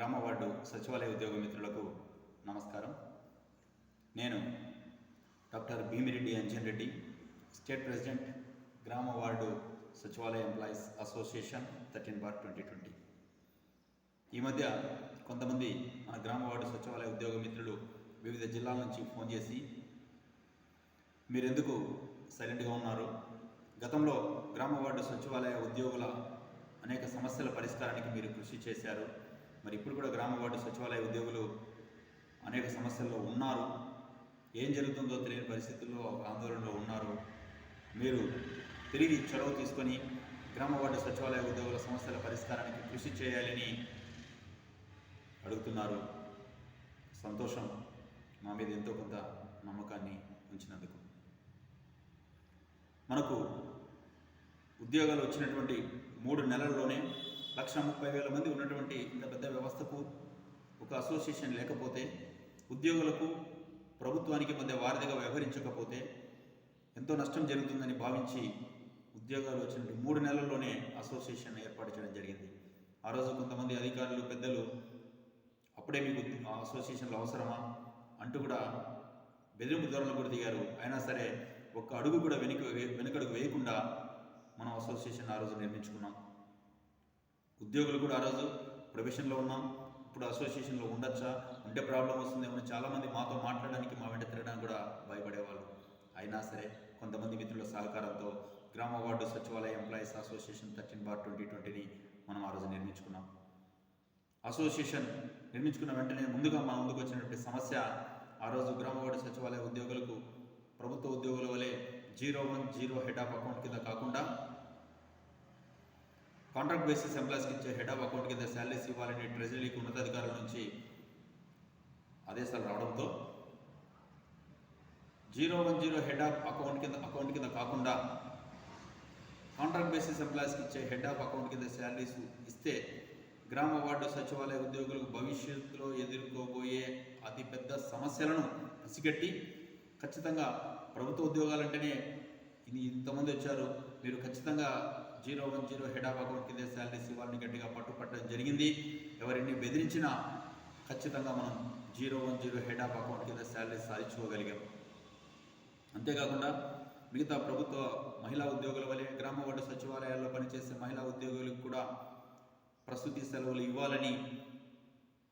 గ్రామ వార్డు సచివాలయ ఉద్యోగ మిత్రులకు నమస్కారం. నేను doctor Bhimireddy Anjan Reddy state president గ్రామ వార్డు సచివాలయ employees association thirteen bar twenty twenty. ఈ మధ్య కొంతమంది మన గ్రామ వార్డు సచివాలయ ఉద్యోగ మిత్రులు వివిధ జిల్లాల నుంచి ఫోన్ చేసి మీరెందుకు సైలెంట్గా ఉన్నారు? గతంలో గ్రామ వార్డు సచివాలయ ఉద్యోగుల అనేక సమస్యల పరిష్కారానికి మీరు కృషి చేశారు. మరి ఇప్పుడు కూడా గ్రామ వార్డు సచివాలయ ఉద్యోగులు అనేక సమస్యల్లో ఉన్నారు. ఏం జరుగుతుందో తెలియని పరిస్థితుల్లో ఒక ఆందోళనలో ఉన్నారు. మీరు తిరిగి చొరవ తీసుకొని గ్రామ వార్డు సచివాలయ ఉద్యోగుల సమస్యల పరిష్కారానికి కృషి చేయాలని అడుగుతున్నారు. సంతోషం మా మీద ఎంతో కొంత నమ్మకాన్ని ఉంచినందుకు. మనకు ఉద్యోగాలు వచ్చినటువంటి మూడు నెలల్లోనే లక్ష ముప్పై వేల మంది ఉన్నటువంటి ఇంత పెద్ద వ్యవస్థకు ఒక అసోసియేషన్ లేకపోతే ఉద్యోగులకు ప్రభుత్వానికి మధ్య వారధిగా వ్యవహరించకపోతే ఎంతో నష్టం జరుగుతుందని భావించి ఉద్యోగాలు వచ్చినటువంటి మూడు నెలల్లోనే అసోసియేషన్ ఏర్పాటు చేయడం జరిగింది. ఆ రోజు కొంతమంది అధికారులు పెద్దలు అప్పుడే మీకు ఆ అసోసియేషన్లు అవసరమా అంటూ కూడా బెదిరింపు ధోరణులు కూడా దిగారు. అయినా సరే ఒక్క అడుగు కూడా వెనుక వెనుకడుగు వేయకుండా మనం అసోసియేషన్ ఆ రోజు నిర్మించుకున్నాం. ఉద్యోగులు కూడా ఆ రోజు ప్రొఫెషన్లో ఉన్నాం. ఇప్పుడు అసోసియేషన్లో ఉండొచ్చా? ఉంటే ప్రాబ్లం వస్తుందేమో అని చాలామంది మాతో మాట్లాడడానికి మా వెంట తిరగడానికి కూడా భయపడేవాళ్ళు. అయినా సరే కొంతమంది మిత్రుల సహకారంతో గ్రామ వార్డు సచివాలయ employees association thirteen bar twenty ట్వంటీని మనం ఆ రోజు నిర్మించుకున్నాం. అసోసియేషన్ నిర్మించుకున్న వెంటనే ముందుగా మా ముందుకు వచ్చినటువంటి సమస్య ఆ రోజు గ్రామ వార్డు సచివాలయ ఉద్యోగులకు ప్రభుత్వ ఉద్యోగుల వలె zero one zero head of account కింద కాకుండా కాంట్రాక్ట్ బేసిస్ ఎంప్లాయీస్కి ఇచ్చే హెడ్ ఆఫ్ అకౌంట్ కింద శాలరీస్ ఇవ్వాలని ట్రెజరీకి ఉన్నతాధికారుల నుంచి ఆదేశాలు రావడంతో zero one zero head of account కింద అకౌంట్ కింద కాకుండా కాంట్రాక్ట్ బేసిస్ ఎంప్లాయీస్కి ఇచ్చే హెడ్ ఆఫ్ అకౌంట్ కింద శాలరీస్ ఇస్తే గ్రామ వార్డు సచివాలయ ఉద్యోగులకు భవిష్యత్తులో ఎదుర్కోబోయే అతిపెద్ద సమస్యలను పసిగట్టి ఖచ్చితంగా ప్రభుత్వ ఉద్యోగాలంటేనే ఇది ఇంతమంది వచ్చారు. మీరు ఖచ్చితంగా zero one zero head of account కింద శాలరీస్ ఇవ్వాలని గట్టిగా పట్టుపట్టడం జరిగింది. ఎవరిని బెదిరించినా ఖచ్చితంగా మనం zero one zero head of account కింద శాలరీస్ సాధించుకోగలిగాం. అంతేకాకుండా మిగతా ప్రభుత్వ మహిళా ఉద్యోగుల వలె గ్రామ వార్డు సచివాలయాల్లో పనిచేసే మహిళా ఉద్యోగులకు కూడా ప్రసూతి సెలవులు ఇవ్వాలని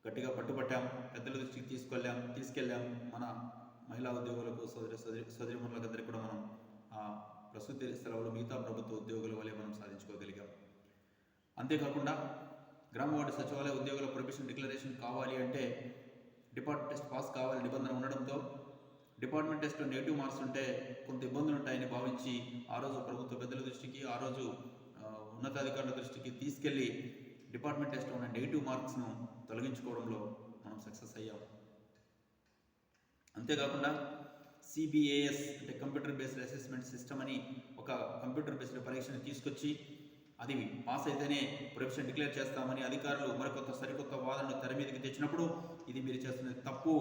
గట్టిగా పట్టుబట్టాం పెద్దల దృష్టికి తీసుకెళ్ళాం తీసుకెళ్ళాం. మన మహిళా ఉద్యోగులకు సోదరి సోదరి సోదరిమణులందరికీ కూడా మనం ఆ ప్రసూతి సెలవులు మిగతా ప్రభుత్వ ఉద్యోగుల వలె మనం సాధించుకోగలిగాం. అంతేకాకుండా గ్రామ వార్డు సచివాలయ ఉద్యోగుల ప్రొఫెషన్ డిక్లరేషన్ కావాలి అంటే డిపార్ట్మెంట్ టెస్ట్ పాస్ కావాలి నిబంధన ఉండడంతో డిపార్ట్మెంట్ టెస్ట్లో నెగిటివ్ మార్క్స్ ఉంటే కొంత ఇబ్బందులు ఉంటాయని భావించి ఆ రోజు ప్రభుత్వ పెద్దల దృష్టికి ఆ రోజు ఉన్నతాధికారుల దృష్టికి తీసుకెళ్ళి డిపార్ట్మెంట్ టెస్ట్లో ఉన్న నెగిటివ్ మార్క్స్ను తొలగించుకోవడంలో మనం సక్సెస్ అయ్యాం. అంతేకాకుండా సిబిఏఎస్ అంటే కంప్యూటర్ బేస్డ్ అసెస్మెంట్ సిస్టమ్ అని ఒక కంప్యూటర్ బేస్డ్ పరీక్షను తీసుకొచ్చి అది పాస్ అయితేనే ప్రొఫెషన్ డిక్లేర్ చేస్తామని అధికారులు మరికొత్త సరికొత్త వాదనను తెర మీదకి తెచ్చినప్పుడు ఇది మీరు చేస్తున్నది తప్పు.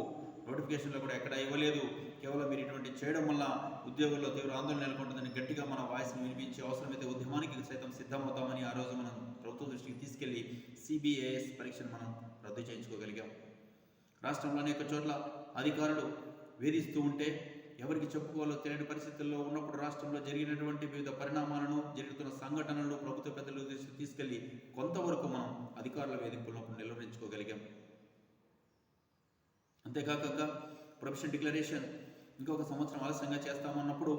నోటిఫికేషన్లో కూడా ఎక్కడ ఇవ్వలేదు. కేవలం మీరు ఇటువంటి చేయడం వల్ల ఉద్యోగుల్లో తీవ్ర ఆందోళన నెలకొంటుందని గట్టిగా మన వాయిస్ని వినిపించి అవసరమైతే ఉద్యమానికి సైతం సిద్ధమవుతామని ఆ రోజు మనం ప్రభుత్వ దృష్టికి తీసుకెళ్ళి సిబిఏఎస్ పరీక్షను మనం రద్దు చేయించుకోగలిగాం. రాష్ట్రంలో అనేక చోట్ల అధికారులు వేధిస్తూ ఉంటే ఎవరికి చెప్పుకోవాలో తెలియని పరిస్థితుల్లో ఉన్నప్పుడు రాష్ట్రంలో జరిగినటువంటి వివిధ పరిణామాలను జరుగుతున్న సంఘటనలు ప్రభుత్వ పెద్దలు తీసుకెళ్ళి కొంతవరకు మనం అధికారుల వేధింపులను నిలువరించుకోగలిగాం అంతేకాక ప్రొఫెషన్ డిక్లరేషన్ ఇంకొక సంవత్సరం ఆలస్యంగా చేస్తామన్నప్పుడు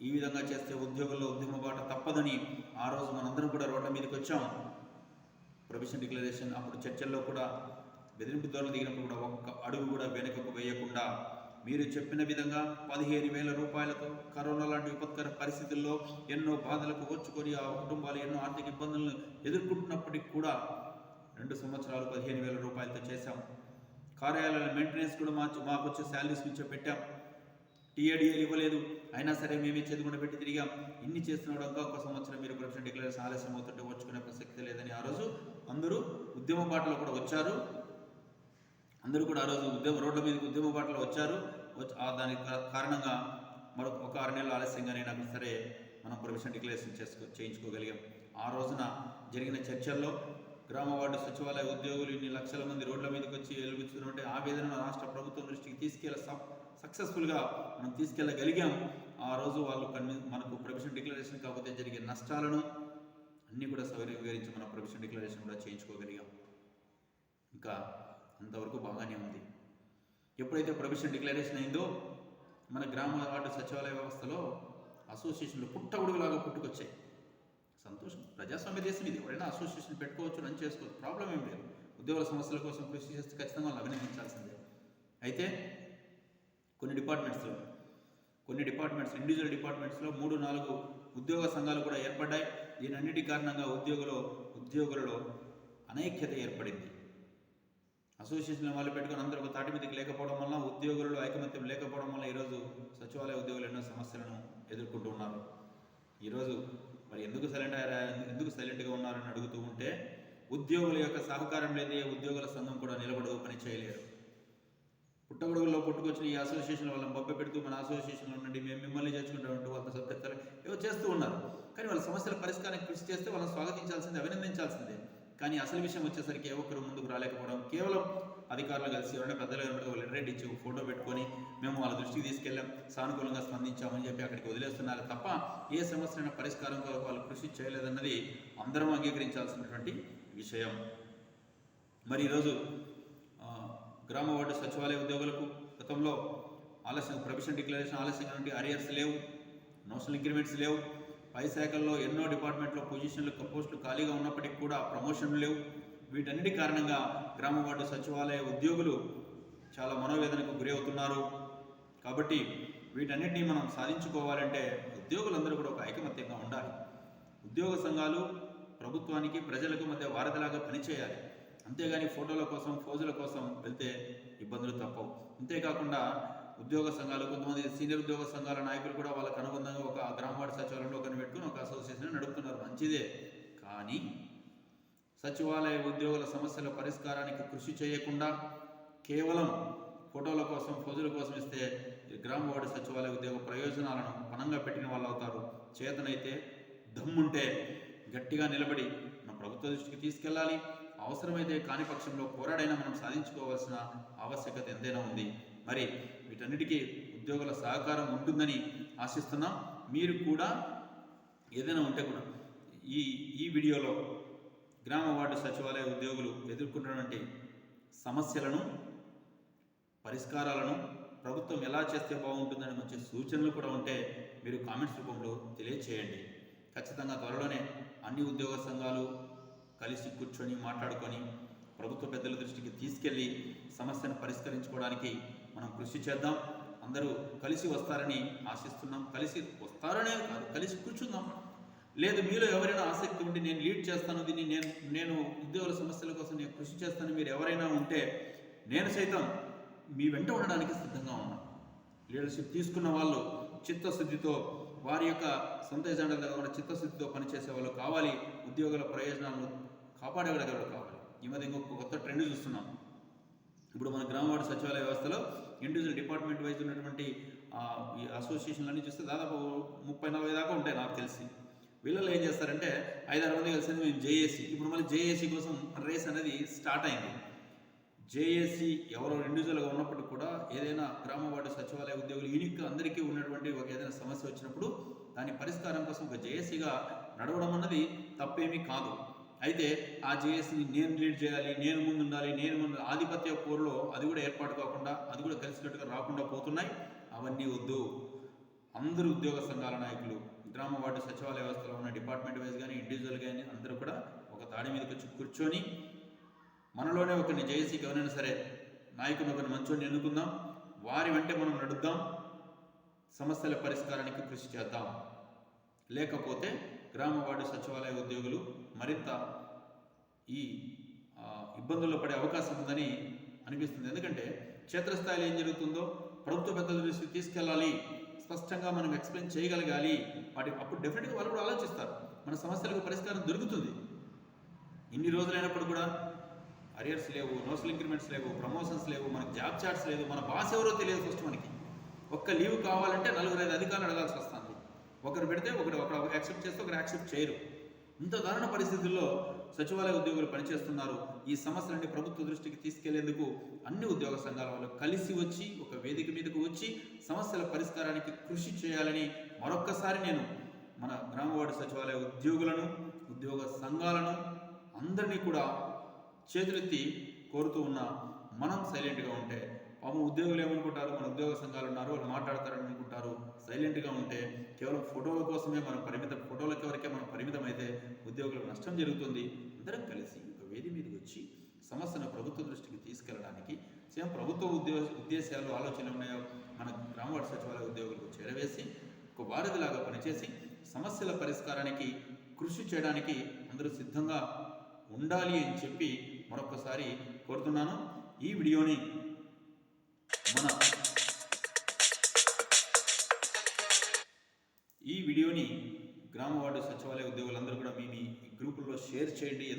ఈ విధంగా చేస్తే ఉద్యోగుల్లో ఉద్యమ బాట తప్పదని ఆ రోజు మనందరం కూడా రోడ్ల మీదకి వచ్చాం. ప్రొఫెషన్ డిక్లరేషన్ అప్పుడు చర్చల్లో కూడా బెదిరింపు ధోరణి దిగినప్పుడు కూడా ఒక్క అడుగు కూడా వెనుకకు వేయకుండా మీరు చెప్పిన విధంగా పదిహేను వేల రూపాయలతో కరోనా లాంటి విపత్కర పరిస్థితుల్లో ఎన్నో బాధలకు ఓర్చుకొని ఆ కుటుంబాలు ఎన్నో ఆర్థిక ఇబ్బందులను ఎదుర్కొంటున్నప్పటికీ కూడా రెండు సంవత్సరాలు పదిహేను వేల రూపాయలతో చేశాం. కార్యాలయాల మెయింటెనెన్స్ కూడా మా మాకు వచ్చే శాలరీస్ నుంచే పెట్టాం. టీఏడిఏలు ఇవ్వలేదు. అయినా సరే మేమే చదువుకుండా పెట్టి తిరిగాం. ఇన్ని చేస్తున్నాడు ఒక సంవత్సరం మీరు ప్రొఫెషన్ డిక్లరేషన్ ఆలస్యం అవుతుంటే వచ్చుకునే ప్రసక్తి లేదని ఆ రోజు అందరూ ఉద్యమ బాటలో కూడా వచ్చారు. అందరూ కూడా ఆ రోజు ఉద్యమ రోడ్ల మీద ఉద్యమ బాటలో వచ్చారు. వచ్చి దానికి కారణంగా మరొక ఒక ఆరు నెలలు ఆలస్యంగానైనా సరే మనం ప్రొఫెషన్ డిక్లరేషన్ చేసుకో చేయించుకోగలిగాం. ఆ రోజున జరిగిన చర్చల్లో గ్రామ వార్డు సచివాలయ ఉద్యోగులు ఇన్ని లక్షల మంది రోడ్ల మీదకి వచ్చి వెలుగుతున్నట్టే ఆవేదనను రాష్ట్ర ప్రభుత్వం దృష్టికి తీసుకెళ్ళ సక్సెస్ఫుల్గా మనం తీసుకెళ్ళగలిగాం. ఆ రోజు వాళ్ళు కన్విన్స్ మనకు ప్రొఫెషన్ డిక్లరేషన్ కాకపోతే జరిగే నష్టాలను అన్నీ కూడా సౌకర్యీకరించి మన ప్రొఫెషన్ డిక్లరేషన్ కూడా చేయించుకోగలిగాం. ఇంకా అంతవరకు బాగానే ఉంది. ఎప్పుడైతే ప్రొఫెషన్ డిక్లరేషన్ అయిందో మన గ్రామ వార్డు సచివాలయ వ్యవస్థలో అసోసియేషన్లు పుట్టగొడుగులాగా పుట్టుకొచ్చాయి. సంతోషం. ప్రజాస్వామ్య దేశం ఇది. ఎవరైనా అసోసియేషన్ పెట్టుకోవచ్చు రన్ చేసుకోవచ్చు. ప్రాబ్లం ఏం లేదు. ఉద్యోగుల సమస్యల కోసం కృషి చేస్తే ఖచ్చితంగా వాళ్ళు అభినందించాల్సిందే. అయితే కొన్ని డిపార్ట్మెంట్స్లో కొన్ని డిపార్ట్మెంట్స్ ఇండివిజువల్ డిపార్ట్మెంట్స్లో మూడు నాలుగు ఉద్యోగ సంఘాలు కూడా ఏర్పడ్డాయి. దీనన్నిటి కారణంగా ఉద్యోగులు ఉద్యోగులలో అనైక్యత ఏర్పడింది. అసోసియేషన్లు వాళ్ళు పెట్టుకుని అందరూ ఒక తాటి మీదకి లేకపోవడం వల్ల ఉద్యోగులలో ఐకమత్యం లేకపోవడం వల్ల ఈరోజు సచివాలయ ఉద్యోగులు ఎన్నో సమస్యలను ఎదుర్కొంటూ ఉన్నారు. ఈరోజు మరి ఎందుకు సైలెంట్ అయ్యారా? ఎందుకు సైలెంట్గా ఉన్నారని అడుగుతూ ఉంటే ఉద్యోగుల యొక్క సహకారం లేని ఉద్యోగుల సంఘం కూడా నిలబడదు పని చేయలేరు. పుట్టగొడుగుల్లో పుట్టుకొచ్చిన ఈ అసోసియేషన్ వాళ్ళని బొబ్బ పెడుతూ మన అసోసియేషన్లో నుండి మేము మిమ్మల్ని చేర్చుకుంటామంటూ వాళ్ళ సభ్యతలు ఏవో చేస్తూ ఉన్నారు. కానీ వాళ్ళ సమస్యల పరిష్కారానికి కృషి చేస్తే వాళ్ళని స్వాగతించాల్సిందే అభినందించాల్సిందే. కానీ అసలు విషయం వచ్చేసరికి ఏ ఒక్కరు ముందుకు రాలేకపోవడం కేవలం అధికారులు కలిసి ఎవరైనా పెద్దలు కనబడితే వాళ్ళు లెటర్ ఇచ్చి ఫోటో పెట్టుకొని మేము వాళ్ళ దృష్టికి తీసుకెళ్ళాం సానుకూలంగా స్పందించామని చెప్పి అక్కడికి వదిలేస్తున్నారు తప్ప ఏ సమస్యైనా పరిష్కారం కొరకు వాళ్ళు కృషి చేయలేదన్నది అందరం అంగీకరించాల్సినటువంటి విషయం. మరి ఈరోజు గ్రామ వార్డు సచివాలయ ఉద్యోగులకు గతంలో ఆలస్యం ప్రొఫెషన్ డిక్లరేషన్ ఆలస్యంగా నుండి అరియర్స్ లేవు నోషనల్ ఇంక్రిమెంట్స్ లేవు పై శాఖల్లో ఎన్నో డిపార్ట్మెంట్లో పొజిషన్లు పోస్టులు ఖాళీగా ఉన్నప్పటికీ కూడా ప్రమోషన్లు లేవు. వీటన్నిటి కారణంగా గ్రామ వార్డు సచివాలయ ఉద్యోగులు చాలా మనోవేదనకు గురి అవుతున్నారు కాబట్టి వీటన్నిటిని మనం సాధించుకోవాలంటే ఉద్యోగులందరూ కూడా ఒక ఐకమత్యంగా ఉండాలి. ఉద్యోగ సంఘాలు ప్రభుత్వానికి ప్రజలకు మధ్య వారధిలాగా పనిచేయాలి. అంతేగాని ఫోటోల కోసం ఫోజుల కోసం వెళ్తే ఇబ్బందులు తప్పవు. అంతేకాకుండా ఉద్యోగ సంఘాలు కొంతమంది సీనియర్ ఉద్యోగ సంఘాల నాయకులు కూడా వాళ్ళకు అనుబంధంగా ఒక గ్రామవాడి సచివాలయంలో ఒకరిని పెట్టుకుని ఒక అసోసియేషన్ నడుపుతున్నారు. మంచిదే. కానీ సచివాలయ ఉద్యోగుల సమస్యల పరిష్కారానికి కృషి చేయకుండా కేవలం ఫోటోల కోసం ఫోజుల కోసం ఇస్తే గ్రామవాడి సచివాలయ ఉద్యోగ ప్రయోజనాలను పణంగా పెట్టిన వాళ్ళు అవుతారు చేతనైతే దమ్ముంటే గట్టిగా నిలబడి మన ప్రభుత్వ దృష్టికి తీసుకెళ్ళాలి. అవసరమైతే కాని పక్షంలో పోరాడైనా మనం సాధించుకోవాల్సిన ఆవశ్యకత ఎంతైనా ఉంది. మరి వీటన్నిటికీ ఉద్యోగుల సహకారం ఉంటుందని ఆశిస్తున్నాం. మీరు కూడా ఏదైనా ఉంటే కూడా ఈ ఈ వీడియోలో గ్రామ వార్డు సచివాలయ ఉద్యోగులు ఎదుర్కొన్నటువంటి సమస్యలను పరిష్కారాలను ప్రభుత్వం ఎలా చేస్తే బాగుంటుందని మంచి సూచనలు కూడా ఉంటే మీరు కామెంట్స్ రూపంలో తెలియచేయండి. ఖచ్చితంగా త్వరలోనే అన్ని ఉద్యోగ సంఘాలు కలిసి కూర్చొని మాట్లాడుకొని ప్రభుత్వ పెద్దల దృష్టికి తీసుకెళ్ళి సమస్యను పరిష్కరించుకోవడానికి మనం కృషి చేద్దాం. అందరూ కలిసి వస్తారని ఆశిస్తున్నాం. కలిసి వస్తారనే కాదు కలిసి కూర్చుందాం లేదు మీలో ఎవరైనా ఆసక్తి ఉండి నేను లీడ్ చేస్తాను దీన్ని నేను నేను ఉద్యోగుల సమస్యల కోసం నేను కృషి చేస్తాను మీరు ఎవరైనా ఉంటే నేను సైతం మీ వెంట ఉండడానికి సిద్ధంగా ఉన్నాను. లీడర్షిప్ తీసుకున్న వాళ్ళు చిత్తశుద్ధితో వారి యొక్క సొంత ఎజెండాల కాకుండా చిత్తశుద్ధితో పనిచేసే వాళ్ళు కావాలి. ఉద్యోగుల ప్రయోజనాలను కాపాడగలిగే కావాలి. ఈ మధ్య ఇంకొక కొత్త ట్రెండ్ చూస్తున్నాం. ఇప్పుడు మన గ్రామ వార్డు సచివాలయ వ్యవస్థలో ఇండివిజువల్ డిపార్ట్మెంట్ వైజ్ ఉన్నటువంటి అసోసియేషన్లన్నీ చూస్తే దాదాపు ముప్పై నలభై దాకా ఉంటాయి నాకు తెలిసి. వీళ్ళలో ఏం చేస్తారంటే ఐదారు మంది కలిసి మేము జేఏసీ. ఇప్పుడు మళ్ళీ జేఏసీ కోసం రేస్ అనేది స్టార్ట్ అయింది. జేఏసీ ఎవరో ఇండివిజువల్గా ఉన్నప్పటికీ కూడా ఏదైనా గ్రామ వార్డు సచివాలయ ఉద్యోగులు యూనిక్ అందరికీ ఉన్నటువంటి ఒక ఏదైనా సమస్య వచ్చినప్పుడు దాని పరిష్కారం కోసం ఒక జేఏసీగా నడవడం అన్నది తప్పేమీ కాదు. అయితే ఆ జేఏసీని నేను లీడ్ చేయాలి నేను ముందు ఉండాలి నేను ముందు ఆధిపత్య పోరులో అది కూడా ఏర్పాటు కాకుండా అది కూడా కలిసికట్టుగా రాకుండా పోతున్నాయి. అవన్నీ వద్దు. అందరూ ఉద్యోగ సంఘాల నాయకులు గ్రామ వార్డు సచివాలయ వ్యవస్థలో ఉన్న డిపార్ట్మెంట్ వైజ్ కానీ ఇండివిజువల్ కానీ అందరూ కూడా ఒక తాడి మీదకి వచ్చి కూర్చొని మనలోనే ఒకరిని జేఏసీకి ఎవరైనా సరే నాయకుని ఒకరిని మంచోని ఎన్నుకుందాం వారి వెంటే మనం నడుద్దాం సమస్యల పరిష్కారానికి కృషి చేద్దాం. లేకపోతే గ్రామ వార్డు సచివాలయ ఉద్యోగులు మరింత ఈ ఇబ్బందుల్లో పడే అవకాశం ఉందని అనిపిస్తుంది. ఎందుకంటే క్షేత్రస్థాయిలో ఏం జరుగుతుందో ప్రభుత్వ పెద్దల దృష్టికి తీసుకెళ్ళాలి. స్పష్టంగా మనం ఎక్స్ప్లెయిన్ చేయగలగాలి. వాటి అప్పుడు డెఫినెట్గా వాళ్ళు కూడా ఆలోచిస్తారు. మన సమస్యలకు పరిష్కారం దొరుకుతుంది. ఇన్ని రోజులైనప్పుడు కూడా అరియర్స్ లేవు నోషల్ ఇంక్రిమెంట్స్ లేవు ప్రమోషన్స్ లేవు మనకి జాబ్ చార్ట్స్ లేదు మన బాస్ ఎవరో తెలియదు ఫస్ట్ మనకి. ఒక్క లీవ్ కావాలంటే నలుగురు ఐదు అధికారులు అడగాల్సి వస్తాను ఒకరు పెడితే ఒకరు ఒకరు యాక్సెప్ట్ చేస్తే ఒకరు యాక్సెప్ట్ చేయరు. ఇంత దారుణ పరిస్థితుల్లో సచివాలయ ఉద్యోగులు పనిచేస్తున్నారు. ఈ సమస్యలన్నీ ప్రభుత్వ దృష్టికి తీసుకెళ్ళేందుకు అన్ని ఉద్యోగ సంఘాల వాళ్ళు కలిసి వచ్చి ఒక వేదిక మీదకు వచ్చి సమస్యల పరిష్కారానికి కృషి చేయాలని మరొక్కసారి నేను మన గ్రామ వార్డు సచివాలయ ఉద్యోగులను ఉద్యోగ సంఘాలను అందరినీ కూడా చేతులెత్తి కోరుతూ ఉన్న మనం సైలెంట్గా ఉంటే పాపం ఉద్యోగులు ఏమనుకుంటారు? మన ఉద్యోగ సంఘాలు ఉన్నారు వాళ్ళు మాట్లాడతారని అనుకుంటారు. సైలెంట్గా ఉంటే కేవలం ఫోటోల కోసమే మనం పరిమిత ఫోటోలకి వరకే మనం పరిమితం అయితే ఉద్యోగులకు నష్టం జరుగుతుంది. అందరం కలిసి ఒక వేది మీదకి వచ్చి సమస్యను ప్రభుత్వ దృష్టికి తీసుకెళ్ళడానికి సేమ్ ప్రభుత్వ ఉద్యోగ ఉద్దేశాలు ఆలోచనలు ఉన్నాయో మన గ్రామవాడ సచివాలయ ఉద్యోగులకు చేరవేసి ఒక వారధిలాగా పనిచేసి సమస్యల పరిష్కారానికి కృషి చేయడానికి అందరూ సిద్ధంగా ఉండాలి అని చెప్పి మరొకసారి కోరుతున్నాను. ఈ వీడియోని వీడియోని గ్రామ వార్డు సచివాలయ ఉద్యోగులందరూ కూడా మీ మీ గ్రూపుల్లో షేర్ చేయండి. ఎందుకంటే